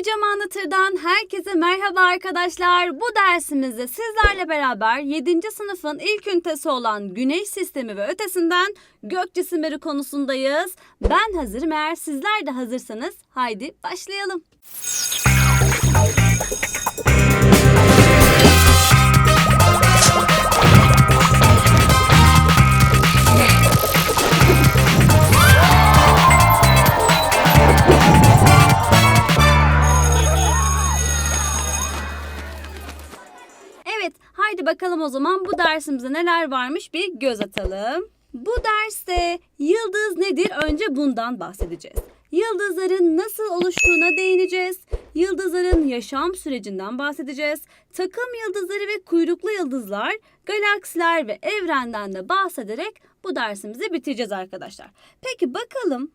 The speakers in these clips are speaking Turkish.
Hocam Anlatır'dan herkese merhaba arkadaşlar. Bu dersimizde sizlerle beraber 7. sınıfın ilk ünitesi olan Güneş Sistemi ve ötesinden gök cisimleri konusundayız. Ben hazırım eğer sizler de hazırsanız haydi başlayalım. Haydi bakalım o zaman bu dersimizde neler varmış bir göz atalım. Bu derste yıldız nedir? Önce bundan bahsedeceğiz. Yıldızların nasıl oluştuğuna değineceğiz. Yıldızların yaşam sürecinden bahsedeceğiz. Takım yıldızları ve kuyruklu yıldızlar, galaksiler ve evrenden de bahsederek bu dersimizi bitireceğiz arkadaşlar. Peki bakalım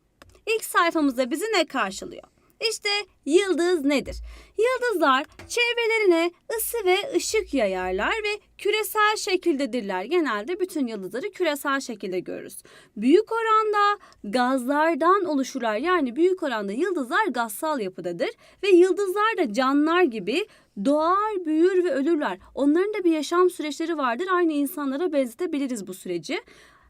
ilk sayfamızda bizi ne karşılıyor? İşte yıldız nedir? Yıldızlar çevrelerine ısı ve ışık yayarlar ve küresel şekildedirler. Genelde bütün yıldızları küresel şekilde görürüz. Büyük oranda gazlardan oluşurlar. Yani büyük oranda yıldızlar gazsal yapıdadır ve yıldızlar da canlılar gibi doğar, büyür ve ölürler. Onların da bir yaşam süreçleri vardır. Aynı insanlara benzetebiliriz bu süreci.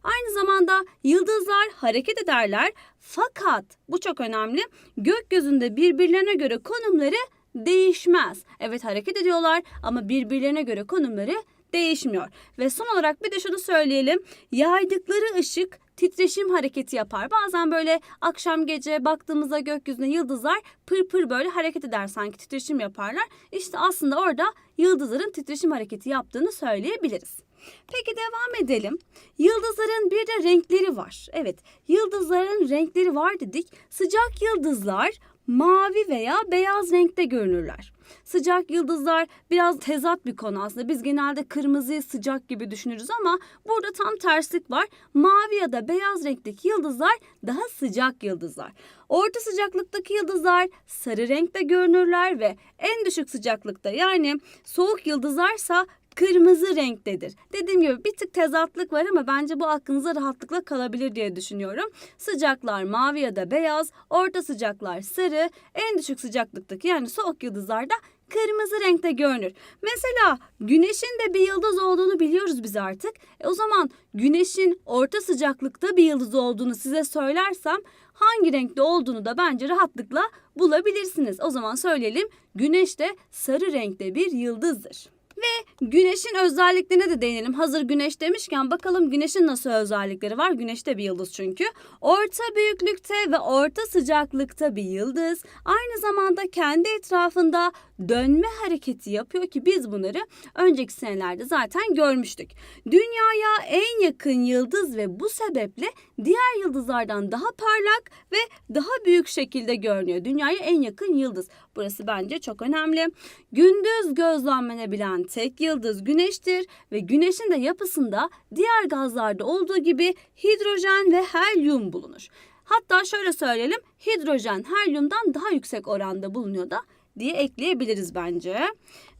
Aynı zamanda yıldızlar hareket ederler fakat bu çok önemli gökyüzünde birbirlerine göre konumları değişmez. Evet hareket ediyorlar ama birbirlerine göre konumları değişmiyor. Ve son olarak bir de şunu söyleyelim. Yaydıkları ışık titreşim hareketi yapar. Bazen böyle akşam gece baktığımızda gökyüzüne yıldızlar pır pır böyle hareket eder sanki titreşim yaparlar. İşte aslında orada yıldızların titreşim hareketi yaptığını söyleyebiliriz. Peki devam edelim. Yıldızların bir de renkleri var. Evet, yıldızların renkleri var dedik. Sıcak yıldızlar mavi veya beyaz renkte görünürler. Sıcak yıldızlar biraz tezat bir konu aslında. Biz genelde kırmızıyı sıcak gibi düşünürüz ama burada tam terslik var. Mavi ya da beyaz renkteki yıldızlar daha sıcak yıldızlar. Orta sıcaklıktaki yıldızlar sarı renkte görünürler ve en düşük sıcaklıkta yani soğuk yıldızlarsa kırmızı renktedir. Dediğim gibi bir tık tezatlık var ama bence bu aklınıza rahatlıkla kalabilir diye düşünüyorum. Sıcaklar mavi ya da beyaz, orta sıcaklar sarı, en düşük sıcaklıktaki yani soğuk yıldızlarda kırmızı renkte görünür. Mesela güneşin de bir yıldız olduğunu biliyoruz biz artık. E o zaman güneşin orta sıcaklıkta bir yıldız olduğunu size söylersem hangi renkte olduğunu da bence rahatlıkla bulabilirsiniz. O zaman söyleyelim güneş de sarı renkte bir yıldızdır. Ve güneşin özelliklerine de değinelim. Hazır güneş demişken bakalım güneşin nasıl özellikleri var? Güneş de bir yıldız çünkü. Orta büyüklükte ve orta sıcaklıkta bir yıldız. Aynı zamanda kendi etrafında dönme hareketi yapıyor ki biz bunları önceki senelerde zaten görmüştük. Dünyaya en yakın yıldız ve bu sebeple diğer yıldızlardan daha parlak ve daha büyük şekilde görünüyor. Dünyaya en yakın yıldız. Burası bence çok önemli. Gündüz gözlemlenebilen tek yıldız güneştir ve güneşin de yapısında diğer gazlarda olduğu gibi hidrojen ve helyum bulunur. Hatta şöyle söyleyelim hidrojen helyumdan daha yüksek oranda bulunuyor da diye ekleyebiliriz bence.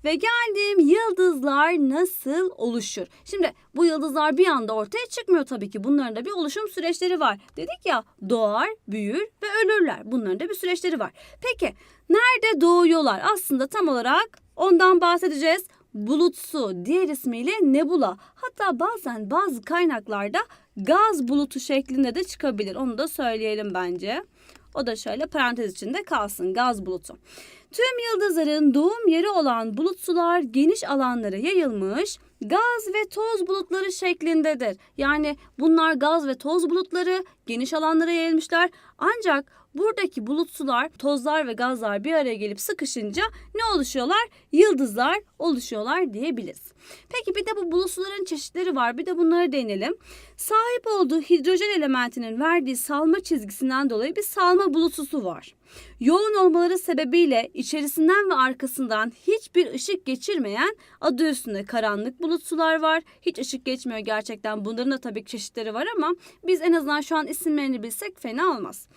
Ve geldiğim yıldızlar nasıl oluşur? Şimdi bu yıldızlar bir anda ortaya çıkmıyor tabii ki. Bunların da bir oluşum süreçleri var. Dedik ya doğar, büyür ve ölürler. Bunların da bir süreçleri var. Peki nerede doğuyorlar? Aslında tam olarak ondan bahsedeceğiz. Bulutsu diğer ismiyle nebula. Hatta bazen bazı kaynaklarda gaz bulutu şeklinde de çıkabilir. Onu da söyleyelim bence. O da şöyle parantez içinde kalsın gaz bulutu. Tüm yıldızların doğum yeri olan bulut sular geniş alanlara yayılmış gaz ve toz bulutları şeklindedir. Yani bunlar gaz ve toz bulutları geniş alanlara yayılmışlar. Ancak buradaki bulut sular, tozlar ve gazlar bir araya gelip sıkışınca ne oluşuyorlar? Yıldızlar oluşuyorlar diyebiliriz. Peki bir de bu bulut suların çeşitleri var. Bir de bunları değinelim. Sahip olduğu hidrojen elementinin verdiği salma çizgisinden dolayı bir salma bulutusu var. Yoğun olmaları sebebiyle içerisinden ve arkasından hiçbir ışık geçirmeyen adı üstünde karanlık bulut sular var. Hiç ışık geçmiyor gerçekten. Bunların da tabii çeşitleri var ama biz en azından şu an isimlerini bilsek fena olmaz.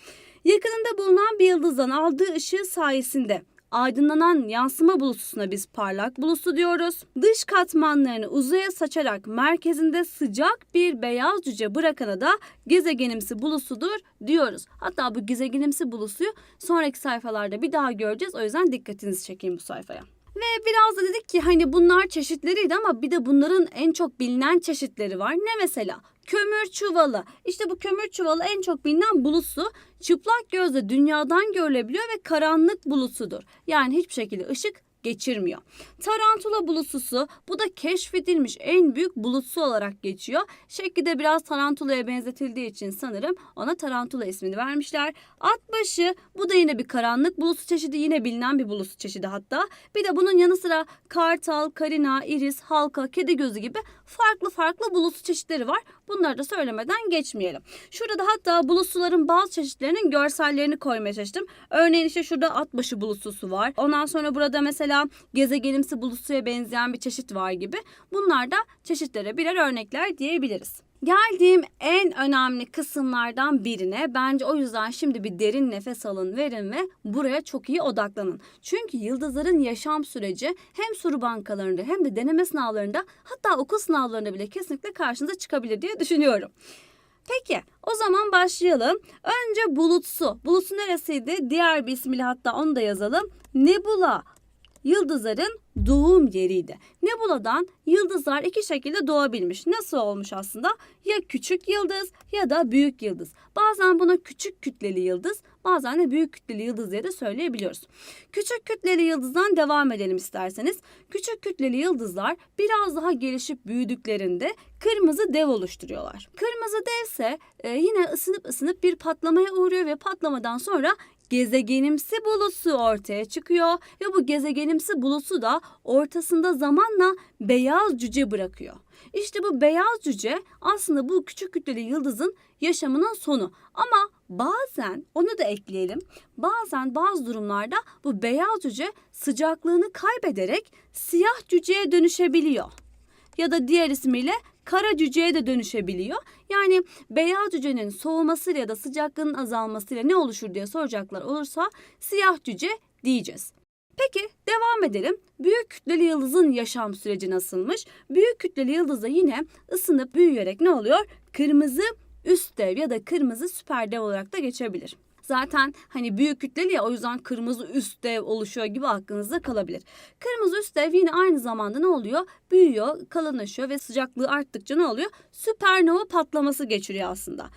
Yakınında bulunan bir yıldızdan aldığı ışığı sayesinde aydınlanan yansıma bulutusuna biz parlak bulutu diyoruz. Dış katmanlarını uzaya saçarak merkezinde sıcak bir beyaz cüce bırakana da gezegenimsi bulusudur diyoruz. Hatta bu gezegenimsi bulusuyu sonraki sayfalarda bir daha göreceğiz. O yüzden dikkatinizi çekeyim bu sayfaya. Ve biraz da dedik ki hani bunlar çeşitleriydi ama bir de bunların en çok bilinen çeşitleri var. Ne mesela? Kömür çuvalı. İşte bu kömür çuvalı en çok bilinen bulusu çıplak gözle dünyadan görülebiliyor ve karanlık bulusudur. Yani hiçbir şekilde ışık geçirmiyor. Tarantula bulususu bu da keşfedilmiş en büyük bulutsu olarak geçiyor. Şekli de biraz tarantulaya benzetildiği için sanırım ona tarantula ismini vermişler. Atbaşı bu da yine bir karanlık bulusu çeşidi yine bilinen bir bulusu çeşidi hatta. Bir de bunun yanı sıra kartal, karina, iris, halka, kedi gözü gibi farklı farklı bulusu çeşitleri var. Bunları da söylemeden geçmeyelim. Şurada da hatta bulusuların bazı çeşitlerinin görsellerini koymaya çalıştım. Örneğin işte şurada atbaşı bulususu var. Ondan sonra burada mesela gezegenimsi bulusuya benzeyen bir çeşit var gibi. Bunlar da çeşitlere birer örnekler diyebiliriz. Geldiğim en önemli kısımlardan birine bence o yüzden şimdi bir derin nefes alın verin ve buraya çok iyi odaklanın. Çünkü yıldızların yaşam süreci hem soru bankalarında hem de deneme sınavlarında hatta okul sınavlarında bile kesinlikle karşınıza çıkabilir diye düşünüyorum. Peki o zaman başlayalım. Önce bulutsu. Bulutsu neresiydi? Diğer bir ismiyle hatta onu da yazalım. Nebula yıldızların doğum yeriydi. Nebula'dan yıldızlar iki şekilde doğabilmiş. Nasıl olmuş aslında? Ya küçük yıldız ya da büyük yıldız. Bazen buna küçük kütleli yıldız, bazen de büyük kütleli yıldız diye de söyleyebiliyoruz. Küçük kütleli yıldızdan devam edelim isterseniz. Küçük kütleli yıldızlar biraz daha gelişip büyüdüklerinde kırmızı dev oluşturuyorlar. Kırmızı devse e, yine ısınıp ısınıp bir patlamaya uğruyor ve patlamadan sonra gezegenimsi bulusu ortaya çıkıyor ve bu gezegenimsi bulusu da ortasında zamanla beyaz cüce bırakıyor. İşte bu beyaz cüce aslında bu küçük kütleli yıldızın yaşamının sonu. Ama bazen onu da ekleyelim. Bazen bazı durumlarda bu beyaz cüce sıcaklığını kaybederek siyah cüceye dönüşebiliyor. Ya da diğer ismiyle kara cüceye de dönüşebiliyor. Yani beyaz cücenin soğumasıyla ya da sıcaklığının azalmasıyla ne oluşur diye soracaklar olursa siyah cüce diyeceğiz. Peki devam edelim. Büyük kütleli yıldızın yaşam süreci nasılmış? Büyük kütleli yıldızda yine ısınıp büyüyerek ne oluyor? Kırmızı üst dev ya da kırmızı süper dev olarak da geçebilir. Zaten hani büyük kütleli ya o yüzden kırmızı üst dev oluşuyor gibi aklınızda kalabilir. Kırmızı üst dev yine aynı zamanda ne oluyor? Büyüyor, kalınlaşıyor ve sıcaklığı arttıkça ne oluyor? Süpernova patlaması geçiriyor aslında.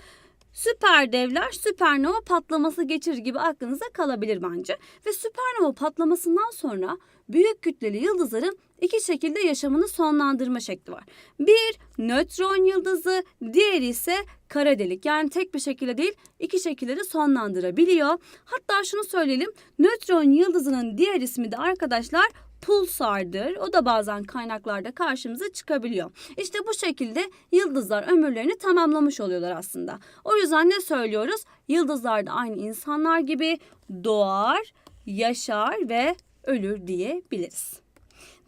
Süper devler süpernova patlaması geçirir gibi aklınıza kalabilir bence. Ve süpernova patlamasından sonra büyük kütleli yıldızların iki şekilde yaşamını sonlandırma şekli var. Bir nötron yıldızı, diğeri ise kara delik. Yani tek bir şekilde değil iki şekilde de sonlandırabiliyor. Hatta şunu söyleyelim. Nötron yıldızının diğer ismi de arkadaşlar pulsardır. O da bazen kaynaklarda karşımıza çıkabiliyor. İşte bu şekilde yıldızlar ömürlerini tamamlamış oluyorlar aslında. O yüzden ne söylüyoruz? Yıldızlar da aynı insanlar gibi doğar, yaşar ve ölür diyebiliriz.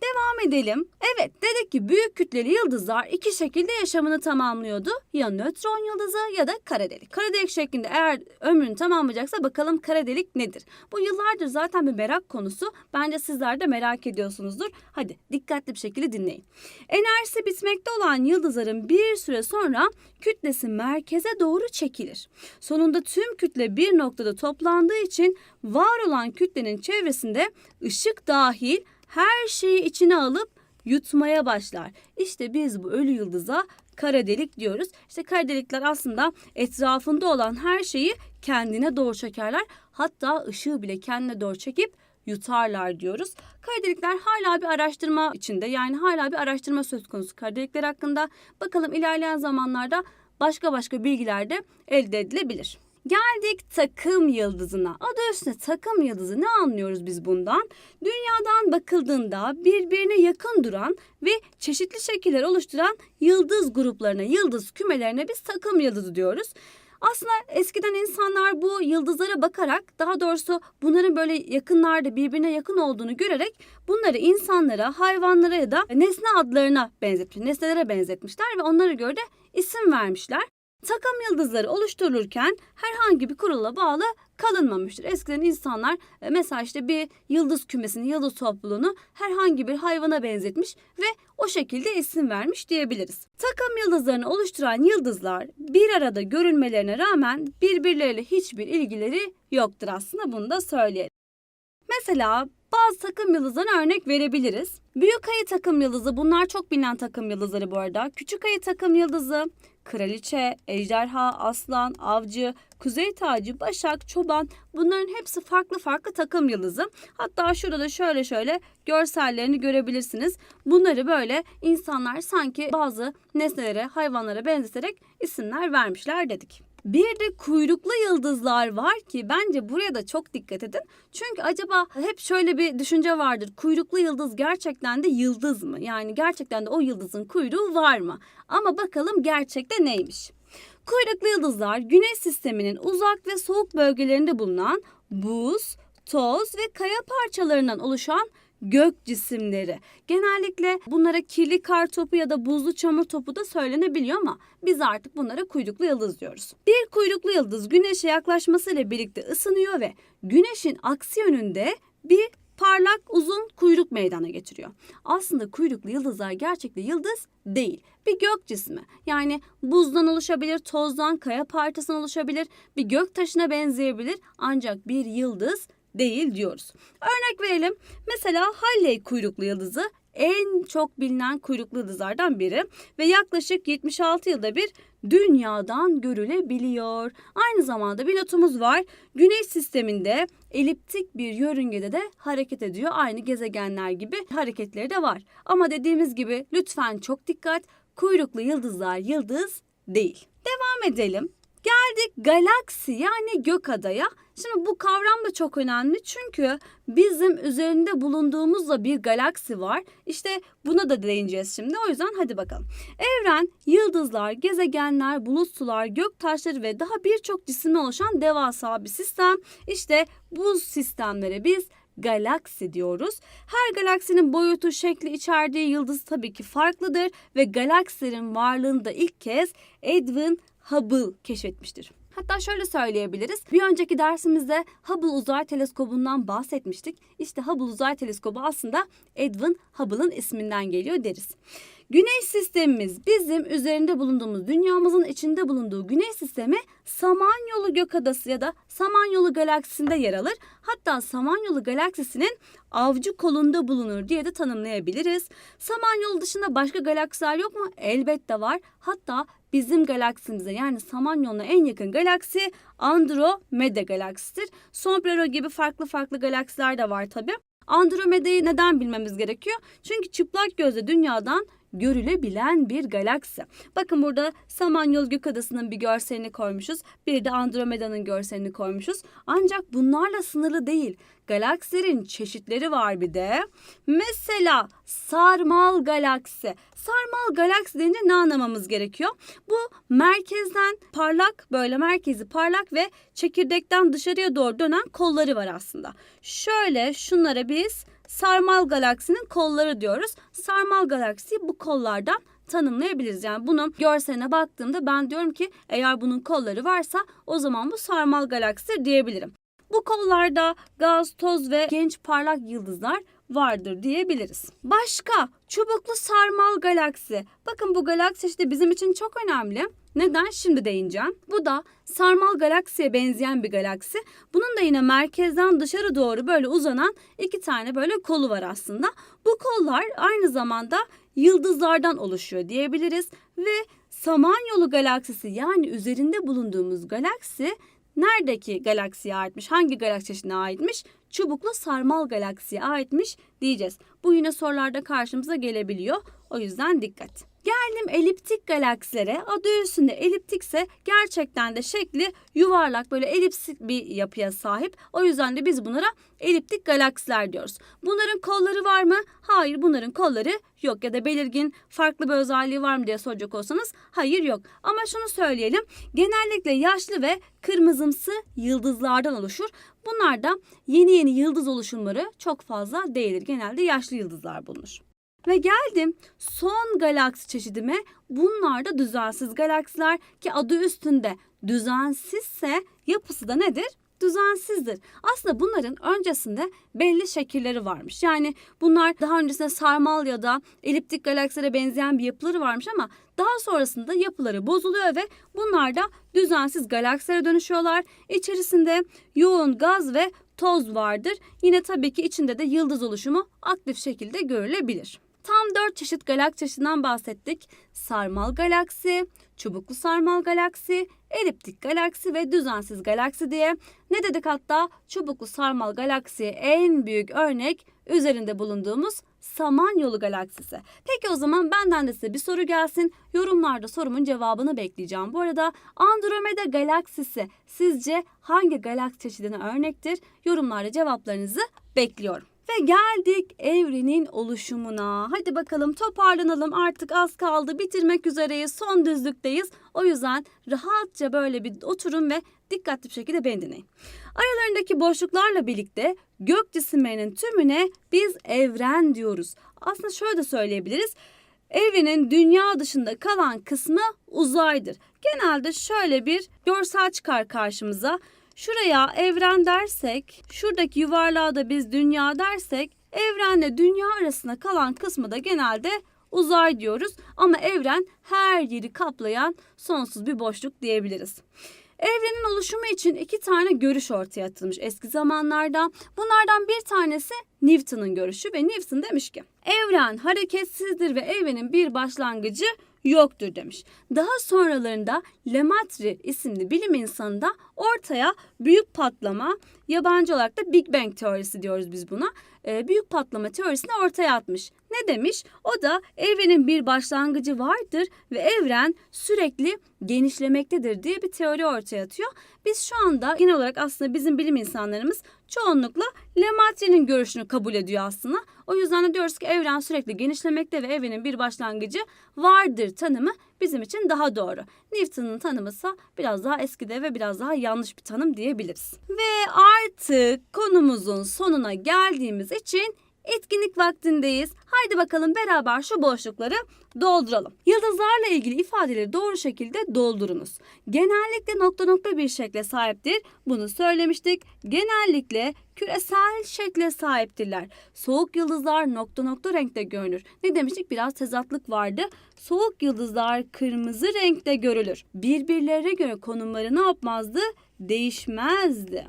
Devam edelim. Evet dedik ki büyük kütleli yıldızlar iki şekilde yaşamını tamamlıyordu. Ya nötron yıldızı ya da kara delik. Kara delik şeklinde eğer ömrünü tamamlayacaksa bakalım kara delik nedir? Bu yıllardır zaten bir merak konusu. Bence sizler de merak ediyorsunuzdur. Hadi dikkatli bir şekilde dinleyin. Enerjisi bitmekte olan yıldızların bir süre sonra kütlesi merkeze doğru çekilir. Sonunda tüm kütle bir noktada toplandığı için var olan kütlenin çevresinde ışık dahil her şeyi içine alıp yutmaya başlar. İşte biz bu ölü yıldıza kara delik diyoruz. İşte kara delikler aslında etrafında olan her şeyi kendine doğru çekerler. Hatta ışığı bile kendine doğru çekip yutarlar diyoruz. Kara delikler hala bir araştırma içinde yani hala bir araştırma söz konusu kara delikler hakkında. Bakalım ilerleyen zamanlarda başka başka bilgiler de elde edilebilir. Geldik takım yıldızına. Adı üstünde takım yıldızı ne anlıyoruz biz bundan? Dünyadan bakıldığında birbirine yakın duran ve çeşitli şekiller oluşturan yıldız gruplarına, yıldız kümelerine biz takım yıldızı diyoruz. Aslında eskiden insanlar bu yıldızlara bakarak daha doğrusu bunların böyle yakınlarda birbirine yakın olduğunu görerek bunları insanlara, hayvanlara ya da nesne adlarına benzetmiş, nesnelere benzetmişler ve onlara göre de isim vermişler. Takım yıldızları oluşturulurken herhangi bir kurala bağlı kalınmamıştır. Eskiden insanlar e, mesela işte bir yıldız kümesini, yıldız topluluğunu herhangi bir hayvana benzetmiş ve o şekilde isim vermiş diyebiliriz. Takım yıldızlarını oluşturan yıldızlar bir arada görünmelerine rağmen birbirleriyle hiçbir ilgileri yoktur aslında bunu da söyleyelim. Mesela bazı takım yıldızlarına örnek verebiliriz. Büyük ayı takım yıldızı bunlar çok bilinen takım yıldızları bu arada. Küçük ayı takım yıldızı, kraliçe, ejderha, aslan, avcı, kuzey tacı, başak, çoban bunların hepsi farklı farklı takım yıldızı. Hatta şurada da şöyle şöyle görsellerini görebilirsiniz. Bunları böyle insanlar sanki bazı nesnelere, hayvanlara benzeterek isimler vermişler dedik. Bir de kuyruklu yıldızlar var ki bence buraya da çok dikkat edin. Çünkü acaba hep şöyle bir düşünce vardır. Kuyruklu yıldız gerçekten de yıldız mı? Yani gerçekten de o yıldızın kuyruğu var mı? Ama bakalım gerçekte neymiş? Kuyruklu yıldızlar Güneş sisteminin uzak ve soğuk bölgelerinde bulunan buz, toz ve kaya parçalarından oluşan gök cisimleri. Genellikle bunlara kirli kar topu ya da buzlu çamur topu da söylenebiliyor ama biz artık bunlara kuyruklu yıldız diyoruz. Bir kuyruklu yıldız güneşe yaklaşmasıyla birlikte ısınıyor ve güneşin aksi yönünde bir parlak uzun kuyruk meydana getiriyor. Aslında kuyruklu yıldızlar gerçekte yıldız değil. Bir gök cismi. Yani buzdan oluşabilir, tozdan, kaya parçasından oluşabilir, bir gök taşına benzeyebilir ancak bir yıldız değil diyoruz. Örnek verelim. Mesela Halley kuyruklu yıldızı en çok bilinen kuyruklu yıldızlardan biri ve yaklaşık 76 yılda bir dünyadan görülebiliyor. Aynı zamanda bir notumuz var. Güneş sisteminde eliptik bir yörüngede de hareket ediyor. Aynı gezegenler gibi hareketleri de var. Ama dediğimiz gibi lütfen çok dikkat. Kuyruklu yıldızlar yıldız değil. Devam edelim. Geldik galaksi yani gökadaya. Şimdi bu kavram da çok önemli çünkü bizim üzerinde bulunduğumuzda bir galaksi var. İşte buna da değineceğiz şimdi. O yüzden hadi bakalım. Evren, yıldızlar, gezegenler, bulut sular, gök taşları ve daha birçok cisimden oluşan devasa bir sistem. İşte bu sistemlere biz galaksi diyoruz. Her galaksinin boyutu, şekli, içerdiği yıldız tabii ki farklıdır ve galaksilerin varlığını da ilk kez Edwin Hubble keşfetmiştir. Hatta şöyle söyleyebiliriz. Bir önceki dersimizde Hubble Uzay Teleskobu'ndan bahsetmiştik. İşte Hubble Uzay Teleskobu aslında Edwin Hubble'ın isminden geliyor deriz. Güneş sistemimiz bizim üzerinde bulunduğumuz dünyamızın içinde bulunduğu güneş sistemi Samanyolu Gökadası ya da Samanyolu galaksisinde yer alır. Hatta Samanyolu galaksisinin avcı kolunda bulunur diye de tanımlayabiliriz. Samanyolu dışında başka galaksiler yok mu? Elbette var. Hatta bizim galaksimize yani Samanyolu'na en yakın galaksi Andromeda galaksisidir. Sombrero gibi farklı farklı galaksiler de var tabi. Andromeda'yı neden bilmemiz gerekiyor? Çünkü çıplak gözle dünyadan görülebilen bir galaksi. Bakın burada Samanyolu Gökadası'nın bir görselini koymuşuz. Bir de Andromeda'nın görselini koymuşuz. Ancak bunlarla sınırlı değil. Galaksilerin çeşitleri var bir de. Mesela sarmal galaksi. Sarmal galaksi deyince ne anlamamız gerekiyor? Bu merkezden parlak böyle merkezi parlak ve çekirdekten dışarıya doğru dönen kolları var aslında. Şöyle şunlara biz sarmal galaksinin kolları diyoruz. Sarmal galaksiyi bu kollardan tanımlayabiliriz. Yani bunun görseline baktığımda ben diyorum ki eğer bunun kolları varsa o zaman bu sarmal galaksidir diyebilirim. Bu kollarda gaz, toz ve genç parlak yıldızlar vardır diyebiliriz. Başka çubuklu sarmal galaksi. Bakın bu galaksi işte bizim için çok önemli. Neden? Şimdi değineceğim. Bu da sarmal galaksiye benzeyen bir galaksi. Bunun da yine merkezden dışarı doğru böyle uzanan iki tane böyle kolu var aslında. Bu kollar aynı zamanda yıldızlardan oluşuyor diyebiliriz ve Samanyolu galaksisi yani üzerinde bulunduğumuz galaksi neredeki galaksiye aitmiş? Hangi galaksi çeşidine aitmiş? Çubuklu sarmal galaksiye aitmiş diyeceğiz. Bu yine sorularda karşımıza gelebiliyor. O yüzden dikkat. Geldim eliptik galaksilere. Adı üstünde eliptikse gerçekten de şekli yuvarlak böyle elipsik bir yapıya sahip. O yüzden de biz bunlara eliptik galaksiler diyoruz. Bunların kolları var mı? Hayır bunların kolları yok ya da belirgin farklı bir özelliği var mı diye soracak olsanız hayır yok. Ama şunu söyleyelim genellikle yaşlı ve kırmızımsı yıldızlardan oluşur. Bunlarda yeni yeni yıldız oluşumları çok fazla değildir. Genelde yaşlı yıldızlar bulunur. Ve geldim son galaksi çeşidime. Bunlar da düzensiz galaksiler ki adı üstünde düzensizse yapısı da nedir? düzensizdir. Aslında bunların öncesinde belli şekilleri varmış. Yani bunlar daha öncesinde sarmal ya da eliptik galaksilere benzeyen bir yapıları varmış ama daha sonrasında yapıları bozuluyor ve bunlar da düzensiz galaksilere dönüşüyorlar. İçerisinde yoğun gaz ve toz vardır. Yine tabii ki içinde de yıldız oluşumu aktif şekilde görülebilir. Tam dört çeşit galaksi bahsettik. Sarmal galaksi, çubuklu sarmal galaksi, eliptik galaksi ve düzensiz galaksi diye. Ne dedik hatta? Çubuklu sarmal galaksiye en büyük örnek üzerinde bulunduğumuz Samanyolu galaksisi. Peki o zaman benden de size bir soru gelsin. Yorumlarda sorumun cevabını bekleyeceğim. Bu arada Andromeda galaksisi sizce hangi galaksi çeşidine örnektir? Yorumlarda cevaplarınızı bekliyorum. Ve geldik evrenin oluşumuna. Hadi bakalım toparlanalım artık az kaldı bitirmek üzereyiz son düzlükteyiz. O yüzden rahatça böyle bir oturun ve dikkatli bir şekilde beni dinleyin. Aralarındaki boşluklarla birlikte gök cisimlerinin tümüne biz evren diyoruz. Aslında şöyle de söyleyebiliriz. Evrenin dünya dışında kalan kısmı uzaydır. Genelde şöyle bir görsel çıkar karşımıza. Şuraya evren dersek, şuradaki yuvarlığa da biz dünya dersek, evrenle dünya arasında kalan kısmı da genelde uzay diyoruz. Ama evren her yeri kaplayan sonsuz bir boşluk diyebiliriz. Evrenin oluşumu için iki tane görüş ortaya atılmış eski zamanlarda. Bunlardan bir tanesi Newton'un görüşü ve Newton demiş ki evren hareketsizdir ve evrenin bir başlangıcı yoktur demiş. Daha sonralarında Lemaitre isimli bilim insanı da ortaya büyük patlama, yabancı olarak da Big Bang teorisi diyoruz biz buna. E, büyük patlama teorisini ortaya atmış. Ne demiş? O da evrenin bir başlangıcı vardır ve evren sürekli genişlemektedir diye bir teori ortaya atıyor. Biz şu anda genel olarak aslında bizim bilim insanlarımız çoğunlukla Lemaitre'nin görüşünü kabul ediyor aslında. O yüzden de diyoruz ki evren sürekli genişlemekte ve evrenin bir başlangıcı vardır tanımı bizim için daha doğru. Newton'un tanımı ise biraz daha eskide ve biraz daha yanlış bir tanım diyebiliriz. Ve artık konumuzun sonuna geldiğimiz için etkinlik vaktindeyiz. Haydi bakalım beraber şu boşlukları dolduralım. Yıldızlarla ilgili ifadeleri doğru şekilde doldurunuz. Genellikle nokta nokta bir şekle sahiptir. Bunu söylemiştik. Genellikle küresel şekle sahiptirler. Soğuk yıldızlar nokta nokta renkte görünür. Ne demiştik? Biraz tezatlık vardı. Soğuk yıldızlar kırmızı renkte görülür. Birbirlerine göre konumları ne yapmazdı? Değişmezdi.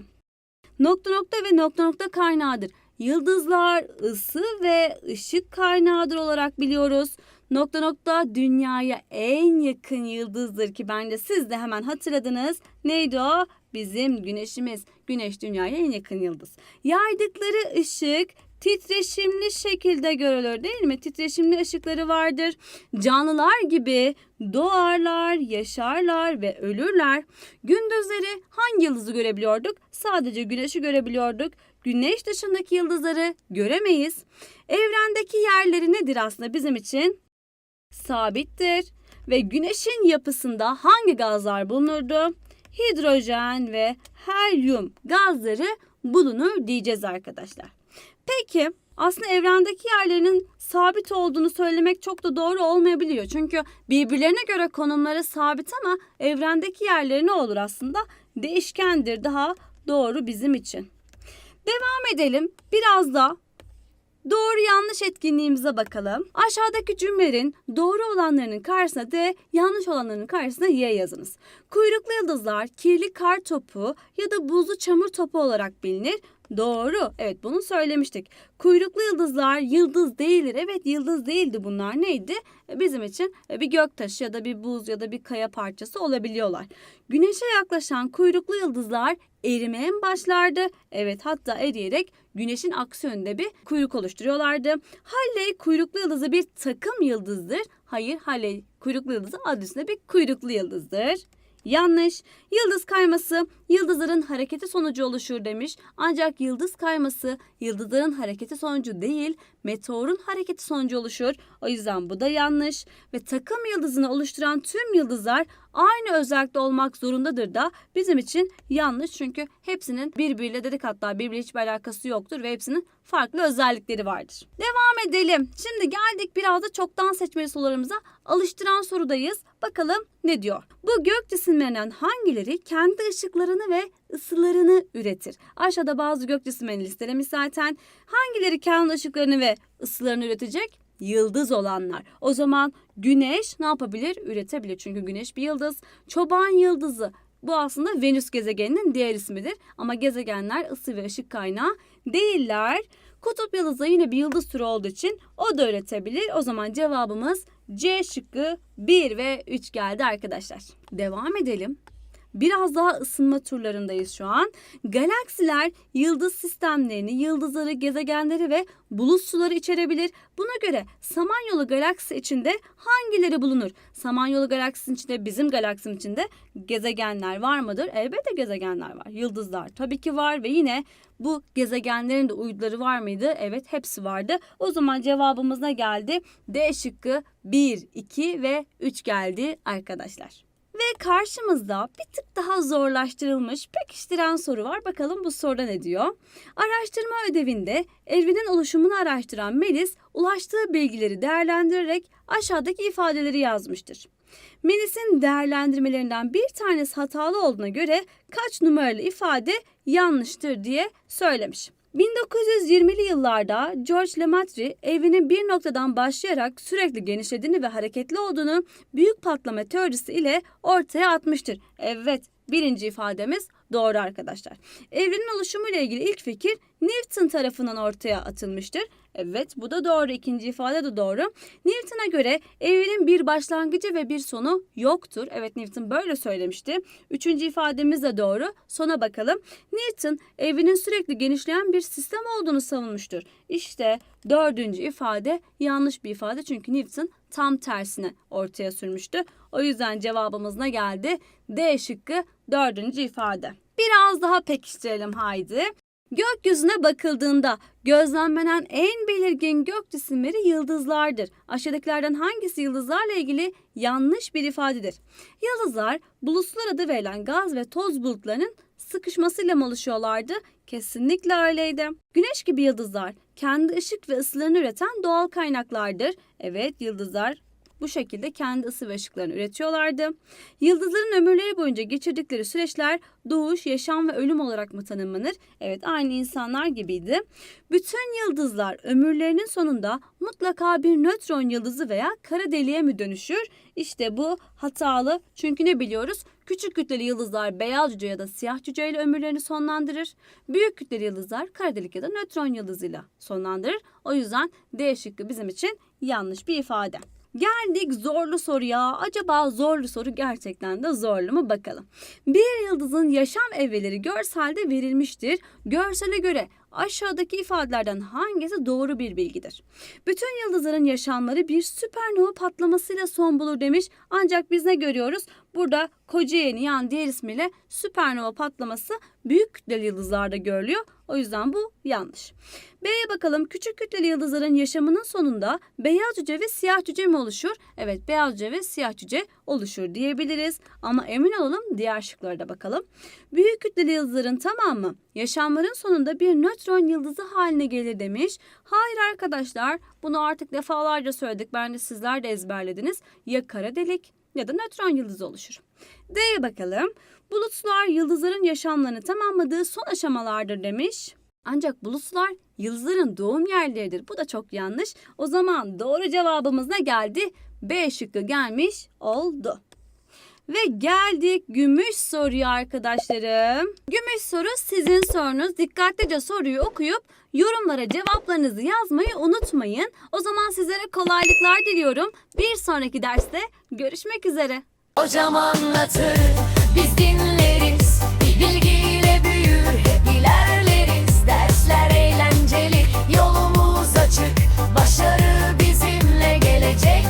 Nokta nokta ve nokta nokta kaynağıdır. Yıldızlar ısı ve ışık kaynağıdır olarak biliyoruz. Nokta nokta dünyaya en yakın yıldızdır ki bence siz de hemen hatırladınız. Neydi o? Bizim güneşimiz. Güneş dünyaya en yakın yıldız. Yaydıkları ışık titreşimli şekilde görülür değil mi? Titreşimli ışıkları vardır. Canlılar gibi doğarlar, yaşarlar ve ölürler. Gündüzleri hangi yıldızı görebiliyorduk? Sadece güneşi görebiliyorduk. Güneş dışındaki yıldızları göremeyiz. Evrendeki yerleri nedir aslında bizim için? Sabittir. Ve güneşin yapısında hangi gazlar bulunurdu? Hidrojen ve helyum gazları bulunur diyeceğiz arkadaşlar. Peki aslında evrendeki yerlerinin sabit olduğunu söylemek çok da doğru olmayabiliyor. Çünkü birbirlerine göre konumları sabit ama evrendeki yerleri ne olur aslında? Değişkendir daha doğru bizim için. Devam edelim. Biraz da doğru yanlış etkinliğimize bakalım. Aşağıdaki cümlelerin doğru olanlarının karşısına D, yanlış olanlarının karşısına Y yazınız. Kuyruklu yıldızlar kirli kar topu ya da buzlu çamur topu olarak bilinir. Doğru. Evet bunu söylemiştik. Kuyruklu yıldızlar yıldız değildir. Evet yıldız değildi bunlar. Neydi? E, Bizim için e, bir göktaşı ya da bir buz ya da bir kaya parçası olabiliyorlar. Güneşe yaklaşan kuyruklu yıldızlar erimeye başlardı? Evet hatta eriyerek güneşin aksi yönde bir kuyruk oluşturuyorlardı. Halley kuyruklu yıldızı bir takım yıldızdır. Hayır Halley kuyruklu yıldızı adı üstünde bir kuyruklu yıldızdır. Yanlış. Yıldız kayması yıldızların hareketi sonucu oluşur demiş. Ancak yıldız kayması yıldızların hareketi sonucu değil, meteorun hareketi sonucu oluşur. O yüzden bu da yanlış. Ve takım yıldızını oluşturan tüm yıldızlar aynı özellikte olmak zorundadır da bizim için yanlış. Çünkü hepsinin birbiriyle dedik hatta birbiriyle hiçbir alakası yoktur ve hepsinin farklı özellikleri vardır. Devam edelim. Şimdi geldik biraz da çoktan seçmeli sorularımıza. Alıştıran sorudayız. Bakalım ne diyor? Bu gök cisimlerinden hangileri kendi ışıklarını ve ısılarını üretir? Aşağıda bazı gök cisimlerini listelemiş zaten. Hangileri kendi ışıklarını ve ısılarını üretecek? Yıldız olanlar. O zaman güneş ne yapabilir? Üretebilir. Çünkü güneş bir yıldız. Çoban yıldızı bu aslında Venüs gezegeninin diğer ismidir. Ama gezegenler ısı ve ışık kaynağı değiller. Kutup yıldızı yine bir yıldız türü olduğu için o da üretebilir. O zaman cevabımız C şıkkı 1 ve 3 geldi arkadaşlar. Devam edelim. Biraz daha ısınma turlarındayız şu an. Galaksiler yıldız sistemlerini, yıldızları, gezegenleri ve bulut suları içerebilir. Buna göre Samanyolu galaksisi içinde hangileri bulunur? Samanyolu galaksisinin içinde bizim galaksinin içinde gezegenler var mıdır? Elbette gezegenler var. Yıldızlar tabii ki var ve yine bu gezegenlerin de uyduları var mıydı? Evet hepsi vardı. O zaman cevabımız ne geldi? D şıkkı 1, 2 ve 3 geldi arkadaşlar. Ve karşımızda bir tık daha zorlaştırılmış pekiştiren soru var. Bakalım bu soruda ne diyor? Araştırma ödevinde evrenin oluşumunu araştıran Melis ulaştığı bilgileri değerlendirerek aşağıdaki ifadeleri yazmıştır. Melis'in değerlendirmelerinden bir tanesi hatalı olduğuna göre kaç numaralı ifade yanlıştır diye söylemiş. 1920'li yıllarda George Lemaitre evrenin bir noktadan başlayarak sürekli genişlediğini ve hareketli olduğunu büyük patlama teorisi ile ortaya atmıştır. Evet, birinci ifademiz doğru arkadaşlar. Evrenin oluşumu ile ilgili ilk fikir Newton tarafından ortaya atılmıştır. Evet, bu da doğru. İkinci ifade de doğru. Newton'a göre evrenin bir başlangıcı ve bir sonu yoktur. Evet, Newton böyle söylemişti. Üçüncü ifademiz de doğru. Sona bakalım. Newton evrenin sürekli genişleyen bir sistem olduğunu savunmuştur. İşte dördüncü ifade yanlış bir ifade çünkü Newton tam tersine ortaya sürmüştü. O yüzden cevabımız ne geldi? D şıkkı dördüncü ifade. Biraz daha pekiştirelim haydi. Gökyüzüne bakıldığında gözlemlenen en belirgin gök cisimleri yıldızlardır. Aşağıdakilerden hangisi yıldızlarla ilgili yanlış bir ifadedir? Yıldızlar bulutlar adı verilen gaz ve toz bulutlarının sıkışmasıyla mı oluşuyorlardı? Kesinlikle öyleydi. Güneş gibi yıldızlar kendi ışık ve ısılarını üreten doğal kaynaklardır. Evet yıldızlar bu şekilde kendi ısı ve ışıklarını üretiyorlardı. Yıldızların ömürleri boyunca geçirdikleri süreçler doğuş, yaşam ve ölüm olarak mı tanımlanır? Evet aynı insanlar gibiydi. Bütün yıldızlar ömürlerinin sonunda mutlaka bir nötron yıldızı veya kara deliğe mi dönüşür? İşte bu hatalı. Çünkü ne biliyoruz? Küçük kütleli yıldızlar beyaz cüce ya da siyah cüce ile ömürlerini sonlandırır. Büyük kütleli yıldızlar kara delik ya da nötron yıldızıyla sonlandırır. O yüzden D şıkkı bizim için yanlış bir ifade. Geldik zorlu soruya. Acaba zorlu soru gerçekten de zorlu mu bakalım. Bir yıldızın yaşam evreleri görselde verilmiştir. Görsele göre aşağıdaki ifadelerden hangisi doğru bir bilgidir? Bütün yıldızların yaşamları bir süpernova patlamasıyla son bulur demiş. Ancak biz ne görüyoruz? Burada Kocaeli yani diğer ismiyle süpernova patlaması büyük kütleli yıldızlarda görülüyor. O yüzden bu yanlış. B'ye bakalım. Küçük kütleli yıldızların yaşamının sonunda beyaz cüce ve siyah cüce mi oluşur? Evet beyaz cüce ve siyah cüce oluşur diyebiliriz. Ama emin olalım diğer şıklara da bakalım. Büyük kütleli yıldızların tamamı yaşamların sonunda bir nötron yıldızı haline gelir demiş. Hayır arkadaşlar bunu artık defalarca söyledik. Bence sizler de ezberlediniz. Ya kara delik ya da nötron yıldızı oluşur. D'ye bakalım. Bulutlar yıldızların yaşamlarını tamamladığı son aşamalardır demiş. Ancak bulutlar yıldızların doğum yerleridir. Bu da çok yanlış. O zaman doğru cevabımız ne geldi? B şıkkı gelmiş oldu. Ve geldik gümüş soruya arkadaşlarım. Gümüş soru sizin sorunuz. Dikkatlice soruyu okuyup yorumlara cevaplarınızı yazmayı unutmayın. O zaman sizlere kolaylıklar diliyorum. Bir sonraki derste görüşmek üzere. Hocam anlatır, biz dinleriz, bilgiyle büyür hep Dersler eğlenceli, yolumuz açık. Başarı bizimle gelecek.